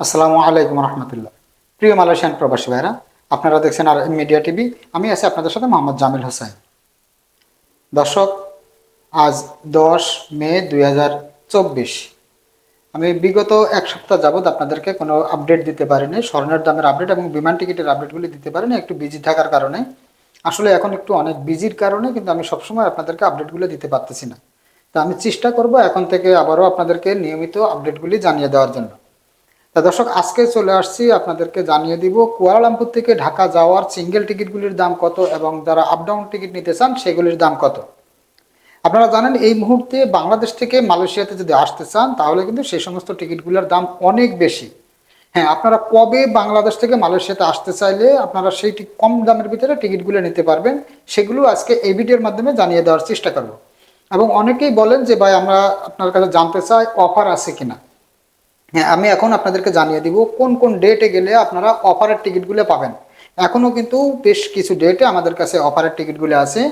আসসালামু আলাইকুম রহমতুল্লাহ। প্রিয় মালয়েশিয়ান প্রবাসী ভাইরা, আপনারা দেখছেন আর মিডিয়া টিভি, আমি আছি আপনাদের সাথে মোহাম্মদ জামিল হোসেন। দর্শক, আজ দশ মে দু হাজার চব্বিশ। আমি বিগত এক সপ্তাহ যাবৎ আপনাদেরকে কোনো আপডেট দিতে পারিনি, স্বর্ণের দামের আপডেট এবং বিমান টিকিটের আপডেটগুলি দিতে পারিনি, একটু বিজি থাকার কারণে। আসলে এখন একটু অনেক বিজির কারণে কিন্তু আমি সবসময় আপনাদেরকে আপডেটগুলো দিতে পারতেছি না। তা আমি চেষ্টা করব এখন থেকে আবারও আপনাদেরকে নিয়মিত আপডেটগুলি জানিয়ে দেওয়ার জন্য। তা দর্শক, আজকে চলে আসছি আপনাদেরকে জানিয়ে দিব কুয়ালালামপুর থেকে ঢাকা যাওয়ার সিঙ্গেল টিকিটগুলির দাম কত এবং যারা আপ ডাউন টিকিট নিতে চান, সেগুলির দাম কত? আপনারা জানেন, এই মুহূর্তে বাংলাদেশ থেকে মালয়েশিয়াতে যদি আসতে চান, তাহলে কিন্তু সেই সমস্ত টিকিটগুলোর দাম অনেক বেশি। হ্যাঁ আপনারা কবে বাংলাদেশ থেকে মালয়েশিয়াতে আসতে চাইলে আপনারা সেই কম দামের ভিতরে টিকিটগুলো নিতে পারবেন। সেগুলো আজকে এই ভিডিওর মাধ্যমে জানিয়ে দেওয়ার চেষ্টা করব। এবং অনেকেই বলেন যে, ভাই, আমরা আপনার কাছে জানতে চাই, অফার আছে কিনা? হ্যাঁ আমি এখন আপনাদেরকে জানিয়ে দিব কোন কোন ডেটে গেলে আপনারা অফারের টিকিটগুলো পাবেন। এখনও কিন্তু বেশ কিছু ডেটে আমাদের কাছে অফারের টিকিটগুলো আছে,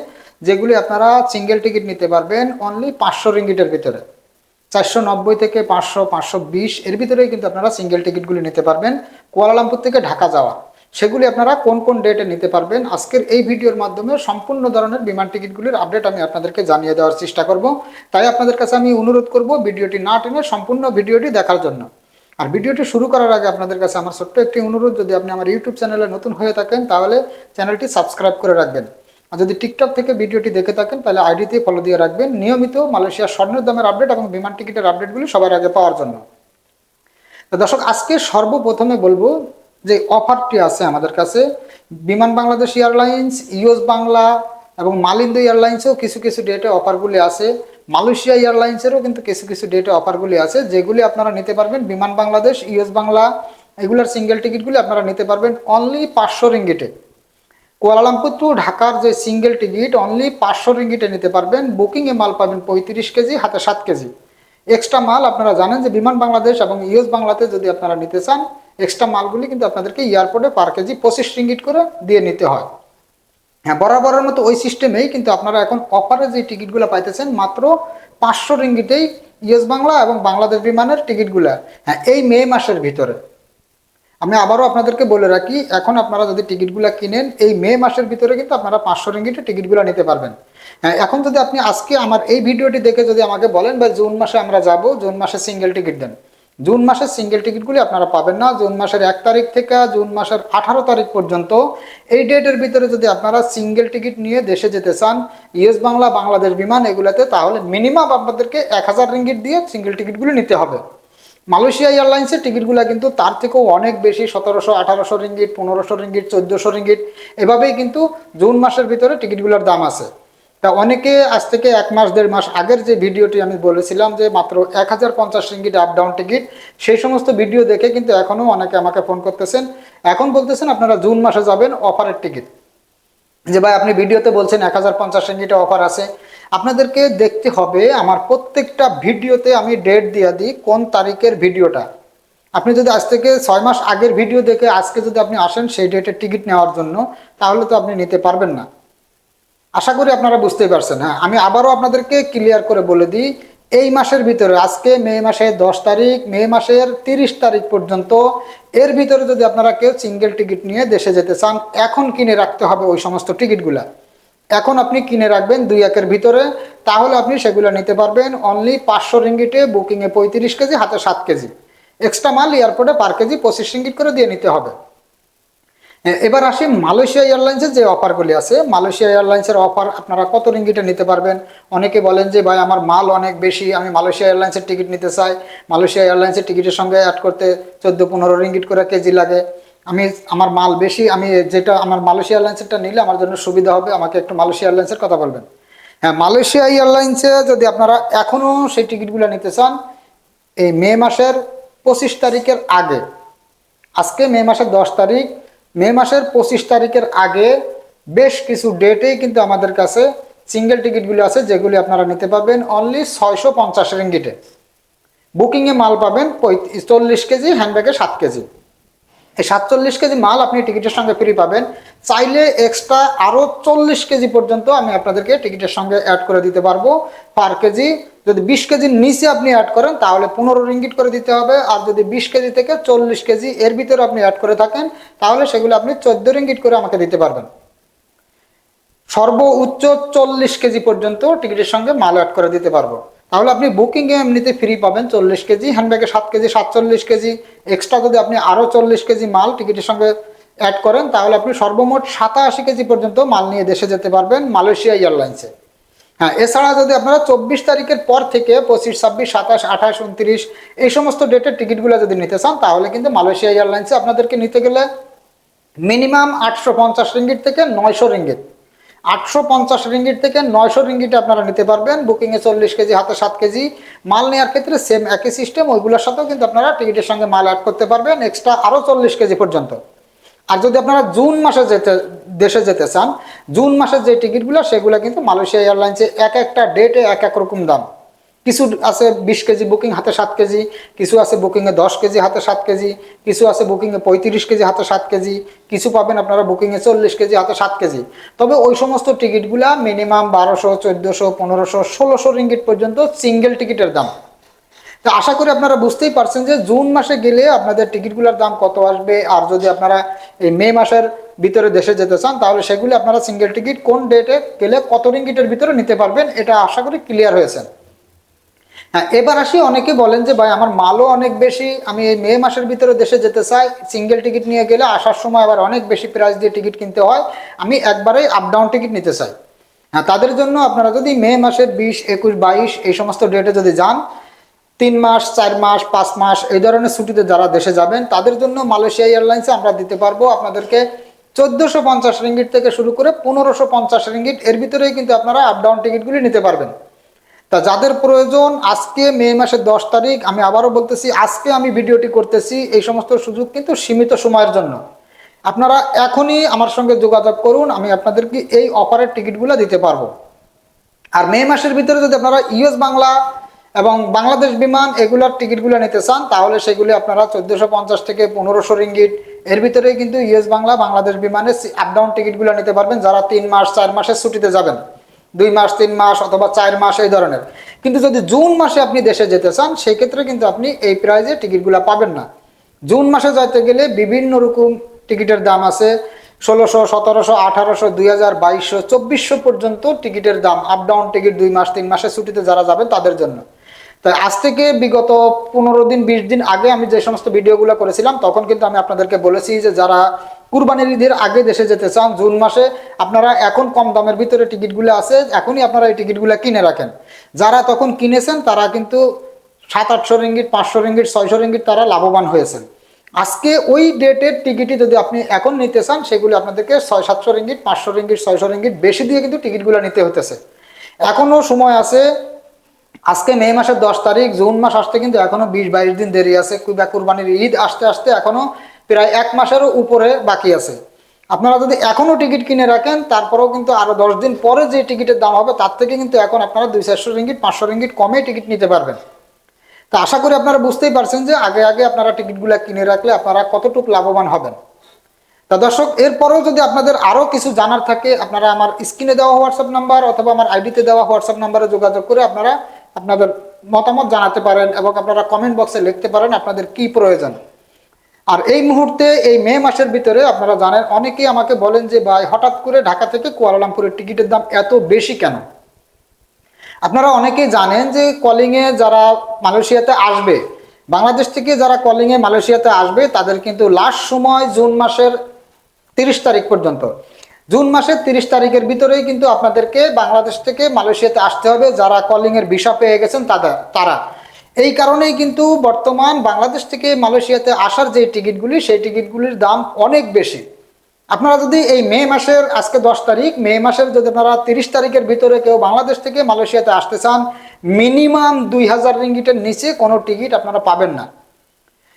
যেগুলি আপনারা সিঙ্গেল টিকিট নিতে পারবেন অনলি পাঁচশো রিঙ্গিটের ভিতরে। চারশো নব্বই থেকে পাঁচশো পাঁচশো বিশ এর ভিতরেই কিন্তু আপনারা সিঙ্গেল টিকিটগুলি নিতে পারবেন। কুয়ালালামপুর থেকে ঢাকা যাওয়া। সেগুলি আপনারা কোন কোন ডেটে নিতে পারবেন? আজকের এই ভিডিওর মাধ্যমে সম্পূর্ণ ধরনের বিমান টিকিটগুলির আপডেট আমি আপনাদেরকে জানিয়ে দেওয়ার চেষ্টা করব। তাই আপনাদের কাছে আমি অনুরোধ করব ভিডিওটি না টেনে সম্পূর্ণ ভিডিওটি দেখার জন্য। আর ভিডিওটি শুরু করার আগে আপনাদের কাছে আমার ছোট্ট একটি অনুরোধ, যদি আপনি আমার ইউটিউব চ্যানেলে নতুন হয়ে থাকেন, তাহলে চ্যানেলটি সাবস্ক্রাইব করে রাখবেন। আর যদি টিকটক থেকে ভিডিওটি দেখে থাকেন, তাহলে আইডিতে ফলো দিয়ে রাখবেন। নিয়মিত মালয়েশিয়ার স্বর্ণের দামের আপডেট এবং বিমান টিকিটের আপডেটগুলি সবার আগে পাওয়ার জন্য। দর্শক, আজকে সর্বপ্রথমে বলব যে অফারটি আছে আমাদের কাছে, বিমান বাংলাদেশ এয়ারলাইন্স, ইউএস বাংলা এবং মালিন্দ এয়ারলাইন্সেও কিছু কিছু ডেটে অফারগুলি আছে। মালয়েশিয়া এয়ারলাইন্সেরও কিন্তু কিছু কিছু ডেটে অফারগুলি আছে, যেগুলি আপনারা নিতে পারবেন বিমান বাংলাদেশ, ইউএস বাংলা, এগুলার সিঙ্গেল টিকিটগুলি আপনারা নিতে পারবেন অনলি পাঁচশো রিঙ্গিটে কুয়ালালামপুর টু ঢাকার যে সিঙ্গেল টিকিট অনলি পাঁচশো রিঙ্গিটে নিতে পারবেন। বুকিংয়ে মাল পাবেন পঁয়ত্রিশ কেজি, হাতে সাত কেজি। এক্সট্রা মাল আপনারা জানেন যে বিমান বাংলাদেশ এবং ইউএস বাংলাতে যদি আপনারা নিতে চান এক্সট্রা মালগুলি কিন্তু আপনাদেরকে এয়ারপোর্টে পার কেজি পঁচিশ রিঙ্গিট করে দিয়ে নিতে হয়। হ্যাঁ বরাবরের মতো ওই সিস্টেমেই কিন্তু আপনারা এখন অফারে যে টিকিটগুলো পাইতেছেন মাত্র পাঁচশো রিঙ্গিটেই ইয়েস বাংলা এবং বাংলাদেশ বিমানের টিকিটগুলো হ্যাঁ এই মে মাসের ভিতরে। আমি আবারও আপনাদেরকে বলে রাখি, এখন আপনারা যদি টিকিটগুলো কিনেন, এই মে মাসের ভিতরে কিন্তু আপনারা পাঁচশো রিঙ্গিটে টিকিটগুলো নিতে পারবেন। হ্যাঁ এখন যদি আপনি আজকে আমার এই ভিডিওটি দেখে যদি আমাকে বলেন বা জুন মাসে আমরা যাব, জুন মাসে সিঙ্গেল টিকিট দেন। জুন মাসের সিঙ্গেল টিকিটগুলি আপনারা পাবেন না। জুন মাসের এক তারিখ থেকে জুন মাসের আঠারো তারিখ পর্যন্ত এই ডেটের ভিতরে যদি আপনারা সিঙ্গেল টিকিট নিয়ে দেশে যেতে চান, ইয়েস বাংলা, বাংলাদেশ বিমান এগুলোতে, তাহলে মিনিমাম আপনাদেরকে এক হাজার রিঙ্গিট দিয়ে সিঙ্গেল টিকিটগুলি নিতে হবে। মালয়েশিয়া এয়ারলাইন্সের টিকিটগুলো কিন্তু তার থেকেও অনেক বেশি, সতেরোশো, আঠারোশো রিঙ্গিট পনেরোশো রিঙ্গিট চোদ্দোশো রিঙ্গিট এভাবেই কিন্তু জুন মাসের ভিতরে টিকিটগুলোর দাম আছে। তা অনেকে আজ থেকে এক মাস, দেড় মাস আগের যে ভিডিওটি আমি বলেছিলাম যে মাত্র এক হাজার পঞ্চাশ রিঙ্গিট আপ ডাউন টিকিট সেই সমস্ত ভিডিও দেখে কিন্তু এখনও অনেকে আমাকে ফোন করতেছেন। এখন বলতেছেন আপনারা জুন মাসে যাবেন অফারের টিকিট যে ভাই, আপনি ভিডিওতে বলছেন এক হাজার পঞ্চাশ রিঙ্গিটে অফার আছে। আপনাদেরকে দেখতে হবে আমার প্রত্যেকটা ভিডিওতে আমি ডেট দিয়ে দিই কোন তারিখের ভিডিওটা। আপনি যদি আজ থেকে ছয় মাস আগের ভিডিও দেখে আজকে যদি আপনি আসেন সেই ডেটের টিকিট নেওয়ার জন্য, তাহলে তো আপনি নিতে পারবেন না। আশা করি আপনারা বুঝতেই পারছেন। হ্যাঁ আমি আবারও আপনাদেরকে ক্লিয়ার করে বলে দিই, এই মাসের ভিতরে, আজকে মে মাসের দশ তারিখ, মে মাসের তিরিশ তারিখ পর্যন্ত, এর ভিতরে যদি আপনারা কেউ সিঙ্গেল টিকিট নিয়ে দেশে যেতে চান, এখন কিনে রাখতে হবে ওই সমস্ত টিকিটগুলা এখন আপনি কিনে রাখবেন দুই একের ভিতরে, তাহলে আপনি সেগুলো নিতে পারবেন অনলি পাঁচশো রিঙ্গিটে বুকিংয়ে পঁয়ত্রিশ কেজি, হাতে সাত কেজি। এক্সট্রা মাল এয়ারপোর্টে পার কেজি পঁচিশ রিঙ্গিট করে দিয়ে নিতে হবে। এবার আসি মালয়েশিয়া এয়ারলাইন্সের যে অফারগুলি আছে। মালয়েশিয়া এয়ারলাইন্সের অফার আপনারা কত রিঙ্গিটে নিতে পারবেন? অনেকে বলেন যে, ভাই, আমার মাল অনেক বেশি, আমি মালয়েশিয়া এয়ারলাইন্সের টিকিট নিতে চাই। মালয়েশিয়া এয়ারলাইন্সের টিকিটের সঙ্গে অ্যাড করতে চোদ্দ পনেরো রিঙ্গিট করে কেজি লাগে। আমি, আমার মাল বেশি, আমি যেটা, আমার মালয়েশিয়া এয়ারলাইন্সেরটা নিলে আমার জন্য সুবিধা হবে। আমাকে একটু মালয়েশিয়া এয়ারলাইন্সের কথা বলবেন। হ্যাঁ মালয়েশিয়া এয়ারলাইন্সে যদি আপনারা এখনও সেই টিকিটগুলো নিতে চান, এই মে মাসের পঁচিশ তারিখের আগে, আজকে মে মাসের দশ তারিখ মে মাসের পঁচিশ তারিখের আগে বেশ কিছু ডেটেই কিন্তু আমাদের কাছে সিঙ্গেল টিকিটগুলো আছে, যেগুলি আপনারা নিতে পারবেন অনলি ছয়শো পঞ্চাশ রিঙ্গিটে বুকিংয়ে মাল পাবেন চল্লিশ কেজি হ্যান্ডব্যাগে সাত কেজি। এই সাতচল্লিশ কেজি মাল আপনি টিকিটের সঙ্গে ফ্রি পাবেন। চাইলে এক্সট্রা আরও চল্লিশ কেজি পর্যন্ত আমি আপনাদেরকে টিকিটের সঙ্গে অ্যাড করে দিতে পারব। পার কেজি, যদি বিশ কেজির নিচে আপনি অ্যাড করেন, তাহলে পনেরো রিঙ্গিট করে দিতে হবে। আর যদি বিশ কেজি থেকে চল্লিশ কেজি এর ভিতরে আপনি অ্যাড করে থাকেন, তাহলে সেগুলো আপনি চোদ্দ রিঙ্গিট করে আমাকে দিতে পারবেন। সর্বোচ্চ চল্লিশ কেজি পর্যন্ত টিকিটের সঙ্গে মাল অ্যাড করে দিতে পারব। তাহলে আপনি বুকিংয়ে এমনিতে ফ্রি পাবেন চল্লিশ কেজি হ্যান্ডব্যাগে সাত কেজি, সাতচল্লিশ কেজি। এক্সট্রা যদি আপনি আরও চল্লিশ কেজি মাল টিকিটের সঙ্গে অ্যাড করেন, তাহলে আপনি সর্বমোট সাতাশি কেজি পর্যন্ত মাল নিয়ে দেশে যেতে পারবেন মালয়েশিয়া এয়ারলাইন্সে হ্যাঁ এছাড়া যদি আপনারা চব্বিশ তারিখের পর থেকে পঁচিশ, ছাব্বিশ, সাতাশ, আঠাশ, উনত্রিশ এই সমস্ত ডেটের টিকিটগুলো যদি নিতে চান, তাহলে কিন্তু মালয়েশিয়া এয়ারলাইন্সে আপনাদেরকে নিতে গেলে মিনিমাম আটশো পঞ্চাশ রিঙ্গিট থেকে নয়শো রিঙ্গিট আটশো পঞ্চাশ রিঙ্গিট থেকে নয়শো রিঙ্গিটে আপনারা নিতে পারবেন। বুকিংয়ে চল্লিশ কেজি, হাতে সাত কেজি। মাল নেওয়ার ক্ষেত্রে সেম একই সিস্টেম ওইগুলোর সাথেও কিন্তু আপনারা টিকিটের সঙ্গে মাল অ্যাড করতে পারবেন এক্সট্রা আরও চল্লিশ কেজি পর্যন্ত। আর যদি আপনারা জুন মাসে যেতে, দেশে যেতে চান, জুন মাসের যে টিকিটগুলো, সেগুলো কিন্তু মালয়েশিয়া এয়ারলাইন্সে এক একটা ডেটে এক এক রকম দাম। কিছু আছে বিশ কেজি বুকিং, হাতে সাত কেজি, কিছু আছে বুকিংয়ে দশ কেজি, হাতে সাত কেজি, কিছু আছে বুকিংয়ে পঁয়ত্রিশ কেজি, হাতে সাত কেজি, কিছু পাবেন আপনারা বুকিংয়ে চল্লিশ কেজি, হাতে সাত কেজি। তবে ওই সমস্ত টিকিটগুলা মিনিমাম বারোশো, চোদ্দোশো, পনেরোশো, ষোলোশো রিঙ্গিট পর্যন্ত সিঙ্গেল টিকিটের দাম। তো আশা করি আপনারা বুঝতেই পারছেন যে জুন মাসে গেলে আপনাদের টিকিটগুলোর দাম কত আসবে, আর যদি আপনারা এই মে মাসের ভিতরে দেশে যেতে চান, তাহলে সেগুলি আপনারা সিঙ্গেল টিকিট কোন ডেটে গেলে কত রিঙ্গিটের ভিতরে নিতে পারবেন, এটা আশা করি ক্লিয়ার হয়েছেন হ্যাঁ এবার আসি, অনেকে বলেন যে, ভাই, আমার মালও অনেক বেশি, আমি এই মে মাসের ভিতরে দেশে যেতে চাই সিঙ্গেল টিকিট নিয়ে গেলে আসার সময় আবার অনেক বেশি প্রাইস দিয়ে টিকিট কিনতে হয়, আমি একবারেই আপ ডাউন টিকিট নিতে চাই। হ্যাঁ তাদের জন্য আপনারা যদি মে মাসের বিশ, একুশ, বাইশ, এই সমস্ত ডেটে যদি যান, তিন মাস, চার মাস, পাঁচ মাস, এই ধরনের ছুটিতে যারা দেশে যাবেন, তাদের জন্য মালয়েশিয়া এয়ারলাইন্সে আমরা দিতে পারব আপনাদেরকে চোদ্দোশো পঞ্চাশ রিঙ্গিট থেকে শুরু করে পনেরোশো পঞ্চাশ রিঙ্গিট, এর ভিতরেই কিন্তু আপনারা আপ ডাউন টিকিটগুলি নিতে পারবেন। তা যাদের প্রয়োজন, আজকে মে মাসের দশ তারিখ, আমি আবারও বলতেছি, আজকে আমি ভিডিওটি করতেছি এই সমস্ত সুযোগ কিন্তু সীমিত সময়ের জন্য। আপনারা এখনই আমার সঙ্গে যোগাযোগ করুন, আমি আপনাদেরকে এই অফারের টিকিটগুলো দিতে পারব। আর মে মাসের ভিতরে যদি আপনারা ইউএস বাংলা এবং বাংলাদেশ বিমান এগুলোর টিকিটগুলো নিতে চান, তাহলে সেগুলি আপনারা চোদ্দোশো পঞ্চাশ থেকে পনেরোশো রিঙ্গিট এর ভিতরে কিন্তু ইউএস বাংলা, বাংলাদেশ বিমানের আপ ডাউন টিকিটগুলো নিতে পারবেন, যারা তিন মাস, চার মাসের ছুটিতে যাবেন। দুই মাস, তিন মাস অথবা চার মাস এই ধরনের। কিন্তু যদি জুন মাসে আপনি দেশে যেতে চান, সেক্ষেত্রে কিন্তু আপনি এই প্রাইজে টিকিটগুলো পাবেন না। জুন মাসে যেতে গেলে বিভিন্ন রকম টিকিটের দাম আছে। ষোলোশো, সতেরোশো, আঠারোশো, দুই হাজার, বাইশশো, চব্বিশশো পর্যন্ত টিকিটের দাম। আপ ডাউন টিকিট দুই মাস, তিন মাসে ছুটিতে যারা যাবেন তাদের জন্য। তাই আজ থেকে বিগত পনেরো দিন, বিশ দিন আগে আমি যে সমস্ত ভিডিওগুলো করেছিলাম, তখন কিন্তু আমি আপনাদেরকে বলেছি যে যারা কুরবানির ঈদের আগে দেশে যেতে চান, জুন মাসে আপনারা এখন কম দামের ভিতরে টিকিটগুলো আছে, এখনই আপনারা এই টিকিটগুলো কিনে রাখেন। যারা তখন কিনেছেন, তারা কিন্তু সাত, আটশো রিঙ্গিট পাঁচশো রিঙ্গিট ছয়শো রিঙ্গিট তারা লাভবান হয়েছেন। আজকে ওই ডেটের টিকিটই যদি আপনি এখন নিতে চান, সেগুলি আপনাদেরকে ছয়, সাতশো রিঙ্গিট পাঁচশো রিঙ্গিট ছয়শো রিঙ্গিট বেশি দিয়ে কিন্তু টিকিটগুলো নিতে হতেছে এখনও সময় আছে আজকে মে মাসের দশ তারিখ, জুন মাস আসতে কিন্তু এখনও বিশ বাইশ দিন দেরি আছে। কুবা কুরবানির ঈদ আসতে আসতে এখনও প্রায় এক মাসেরও উপরে বাকি আছে। আপনারা যদি এখনও টিকিট কিনে রাখেন, তারপরেও কিন্তু আরও দশ দিন পরে যে টিকিটের দাম হবে, তার থেকে কিন্তু এখন আপনারা দুই চারশো রিঙ্গিট পাঁচশো রিঙ্গিট কমে টিকিট নিতে পারবেন। তা আশা করি আপনারা বুঝতেই পারছেন যে আগে আগে আপনারা টিকিটগুলো কিনে রাখলে আপনারা কতটুকু লাভবান হবেন। তা দর্শক, এরপরেও যদি আপনাদের আরও কিছু জানার থাকে, আপনারা আমার স্ক্রিনে দেওয়া হোয়াটসঅ্যাপ নাম্বার অথবা আমার আইডিতে দেওয়া হোয়াটসঅ্যাপ নাম্বারে যোগাযোগ করে আপনারা আপনাদের মতামত জানাতে পারেন এবং আপনারা কমেন্ট বক্সে লিখতে পারেন আপনাদের কি প্রয়োজন। আর এই মুহূর্তে, এই মে মাসের ভিতরে আপনারা জানেন, অনেকেই আমাকে বলেন যে, ভাই, হঠাৎ করে ঢাকা থেকে কুয়ালালামপুরের টিকিটের দাম এত বেশি কেন? আপনারা অনেকেই জানেন যে কলিংয়ে যারা মালয়েশিয়াতে আসবে, বাংলাদেশ থেকে যারা কলিংয়ে মালয়েশিয়াতে আসবে, তাদের কিন্তু লাস্ট সময় জুন মাসের তিরিশ তারিখ পর্যন্ত। জুন মাসের তিরিশ তারিখের ভিতরেই কিন্তু আপনাদেরকে বাংলাদেশ থেকে মালয়েশিয়াতে আসতে হবে, যারা কলিংয়ের ভিসা পেয়ে গেছেন তাদের তারা। এই কারণেই কিন্তু বর্তমান বাংলাদেশ থেকে মালয়েশিয়াতে আসার যে টিকিটগুলি, সেই টিকিটগুলির দাম অনেক বেশি। আপনারা যদি এই মে মাসের, আজকে দশ তারিখ, মে মাসের যদি আপনারা তিরিশ তারিখের ভিতরে কেউ বাংলাদেশ থেকে মালয়েশিয়াতে আসতে চান, মিনিমাম দুই হাজার রিঙ্গিটের নিচে কোনো টিকিট আপনারা পাবেন না।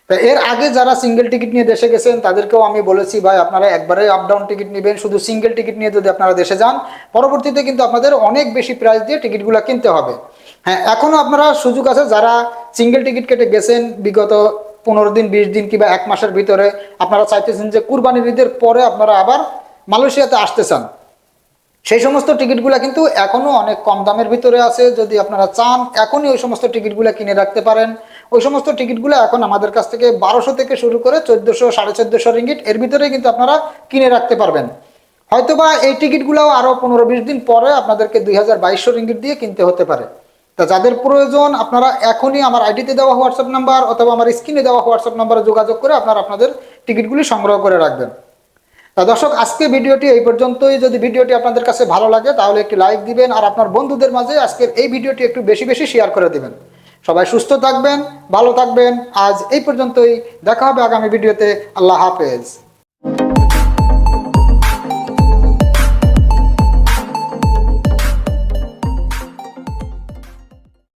তা এর আগে যারা সিঙ্গেল টিকিট নিয়ে দেশে গেছেন, তাদেরকেও আমি বলেছি, ভাই, আপনারা একবারে আপ ডাউন টিকিট নেবেন। শুধু সিঙ্গেল টিকিট নিয়ে যদি আপনারা দেশে যান, পরবর্তীতে কিন্তু আপনাদের অনেক বেশি প্রাইস দিয়ে টিকিটগুলো কিনতে হবে। হ্যাঁ এখনও আপনারা সুযোগ আছে, যারা সিঙ্গেল টিকিট কেটে গেছেন, বিগত পনেরো দিন, বিশ দিন কিংবা এক মাসের ভিতরে, আপনারা চাইতেছেন যে কুরবানির ঈদের পরে আপনারা আবার মালয়েশিয়াতে আসতে চান। সেই সমস্ত টিকিটগুলো কিন্তু এখনও অনেক কম দামের ভিতরে আছে। যদি আপনারা চান, এখনই ওই সমস্ত টিকিটগুলো কিনে রাখতে পারেন। ওই সমস্ত টিকিটগুলো এখন আমাদের কাছ থেকে বারোশো থেকে শুরু করে চোদ্দোশো, সাড়ে চোদ্দোশো রিঙ্গিট এর ভিতরে কিন্তু আপনারা কিনে রাখতে পারবেন। হয়তোবা এই টিকিটগুলোও আরও পনেরো বিশ দিন পরে আপনাদেরকে দুই হাজার বাইশশো রিঙ্গিট দিয়ে কিনতে হতে পারে। তা যাদের প্রয়োজন, আপনারা এখনই আমার আইডিতে দেওয়া হোয়াটসঅ্যাপ নাম্বার অথবা আমার স্ক্রিনে দেওয়া হোয়াটসঅ্যাপ নাম্বারে যোগাযোগ করে আপনারা আপনাদের টিকিটগুলি সংগ্রহ করে রাখবেন। তা দর্শক, আজকে ভিডিওটি এই পর্যন্তই। যদি ভিডিওটি আপনাদের কাছে ভালো লাগে, তাহলে একটি লাইক দিবেন আর আপনার বন্ধুদের মাঝে আজকের এই ভিডিওটি একটু বেশি বেশি শেয়ার করে দিবেন। সবাই সুস্থ থাকবেন, ভালো থাকবেন। আজ এই পর্যন্তই। দেখা হবে আগামী ভিডিওতে। আল্লাহ হাফেজ।